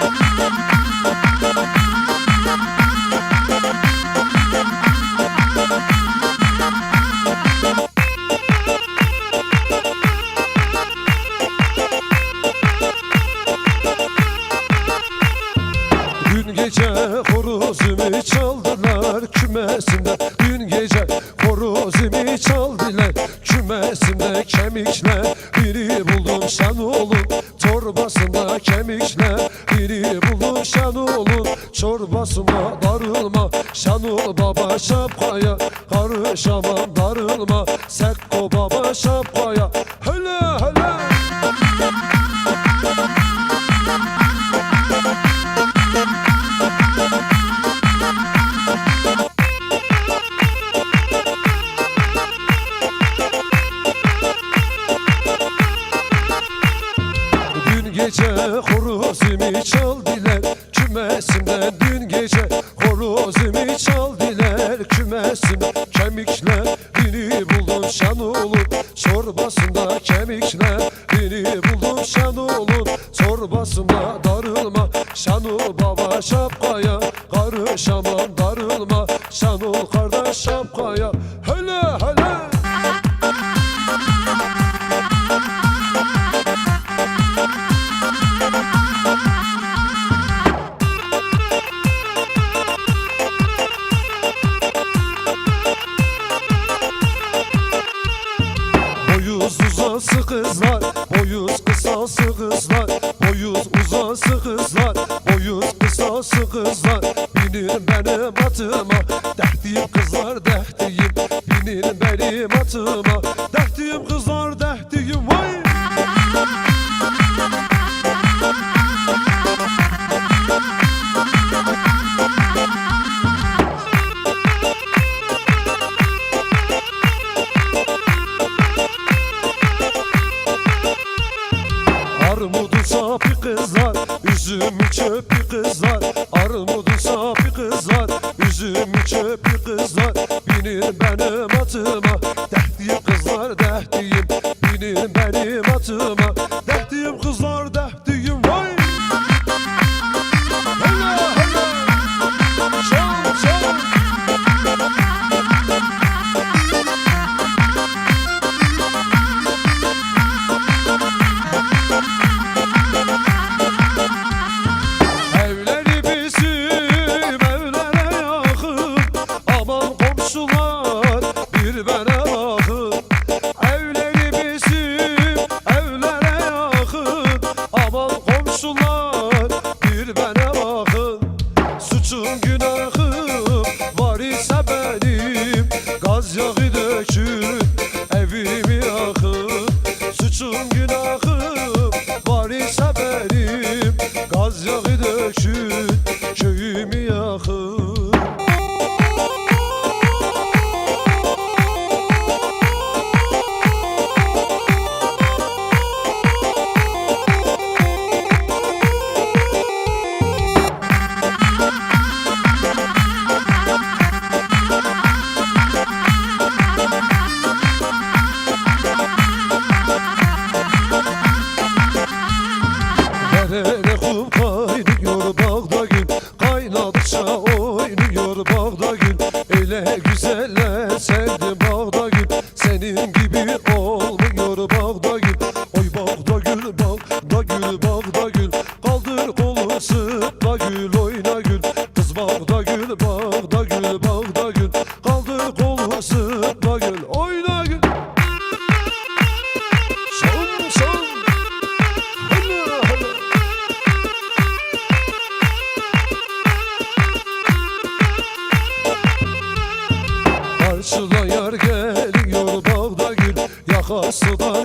Dün gece horozumu çaldılar kümesimde Dün gece horozumu çaldılar kümesimde kemikle Biri buldum şan oğlum torbasında kemikle şapkaya karışamam darılma. Sekko baba şapkaya. Hele hele. Dün gece horozumu çaldılar kümesimden Dün gece kemikle beni buldum şan oğlum Çorbasında darılma. Şanol baba şapkaya Karışamam darılma. Şanol kardeş şapkaya Hele hele Boyuz uzası kızlar, boyuz kısası kızlar Boyuz uzası kızlar, boyuz kısası kızlar Binin benim atıma, dertliyim kızlar dertliyim. Binin benim atıma, dertliyim üzümü çöpü kızlar Armudu sapı kızlar, üzümü çöpü kızlar Binin benim atıma, dertliyim kızlar dertliyim Evimi yakın Suçum günahım var ise benim. Gaz yağı dökün köyümü yakın Güzeller sevdim bağda gül Senin gibi olmuyor bağda gül. Oy bağda gül bağda gül bağda gül. Kaldır kolu sıkla gül oyna gül. Kız bağda gül bağda gül bağda gül. Kaldır kolu sıkla arkası dar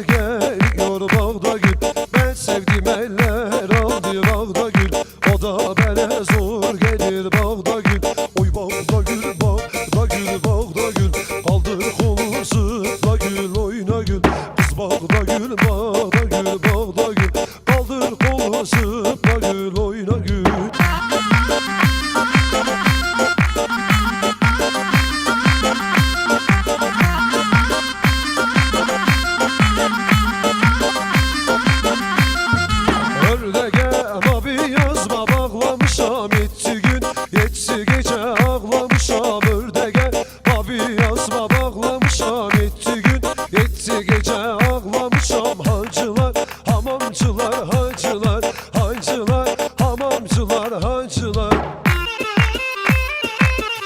bağlamışam ördəgə Abi yazma bağlamışam. Etti gün, etti gecə ağlamışam. Hacılar, hamamcılar, hacılar Hacılar, hamamcılar, hacılar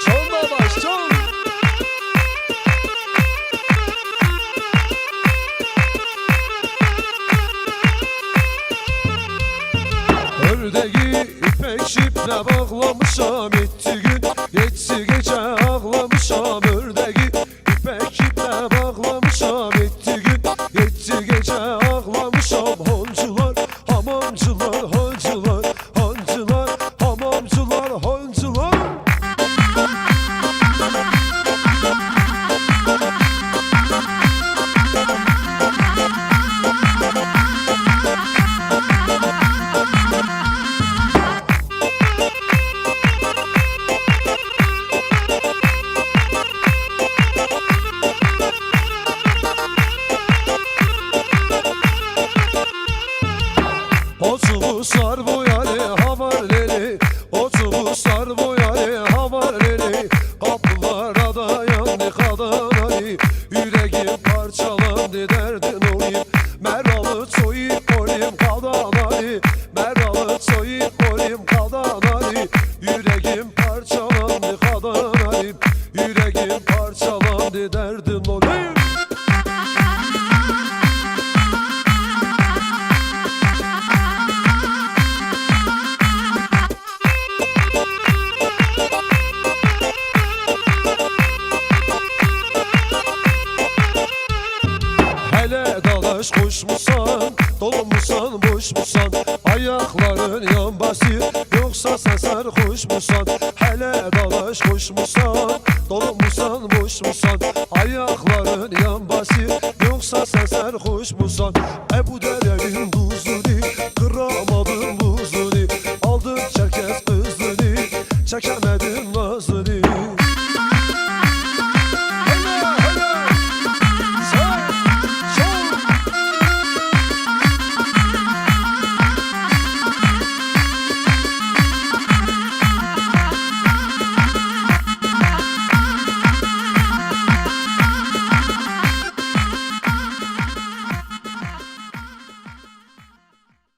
Çalma baş, çal. Ördəgi ipək şiplə bağlamışam. Yoksa sen sarhoş musan Hele dalaş koşmusan